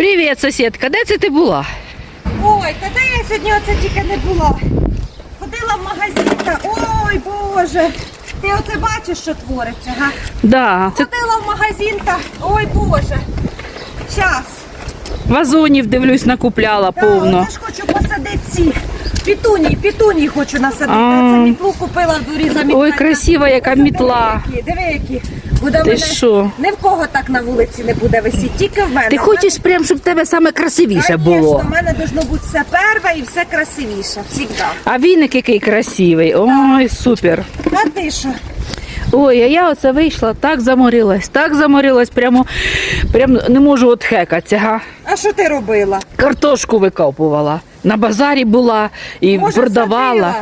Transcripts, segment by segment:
Привіт, сусідка, де це ти була? Ой, та де я сьогодні оце тільки не була. Ходила в магазин та ой Боже. Ти оце бачиш, що твориться, га? Да, це Ходила в магазин та ой Боже. Час. вазонів, дивлюсь, накупляла повно. я ж хочу посадити ці. Пітунії, пітунії хочу насадити. А. Це мітлу купила в дурі за Ой, красива яка мітла. Диви, які, диви, які. Буде в Ти мене... що? Ні в кого так на вулиці не буде висіти, тільки в мене. Ти хочеш прям, щоб в тебе саме красивіше було. В мене должно бути все перше і все красивіше. Всігда. А віник який красивий. Ой, супер. А ти що? Ой, а я оце вийшла, так заморилась, так заморилась, прямо, прямо не можу отхекатися. Га. А що ти робила? Картошку викопувала. На базарі була і Може, продавала. садила?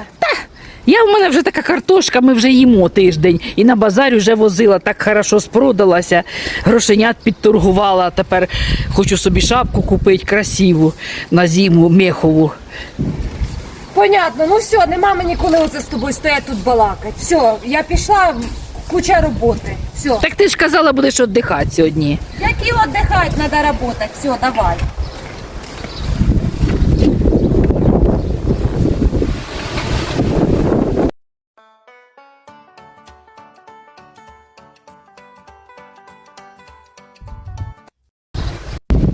Я в мене вже така картошка, ми вже їмо тиждень. І на базарі вже возила, так хорошо спродалася, грошенят підторгувала. Тепер хочу собі шапку купити красиву на зиму, мехову. Понятно, ну все, нема мені коли оце з тобою стоять тут балакати. Все, я пішла, куча роботи. Все. Так ти ж казала, будеш віддихати сьогодні. Які віддихати, треба працювати. Все, давай.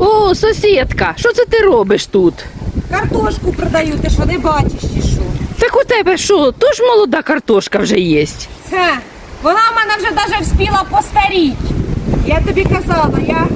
О, сусідка, що це ти робиш тут? Картошку продаю, ти що не бачиш чи що? Так у тебе що, тож молода картошка вже є. Це, вона в мене вже навіть вспіла постаріть. Я тобі казала, я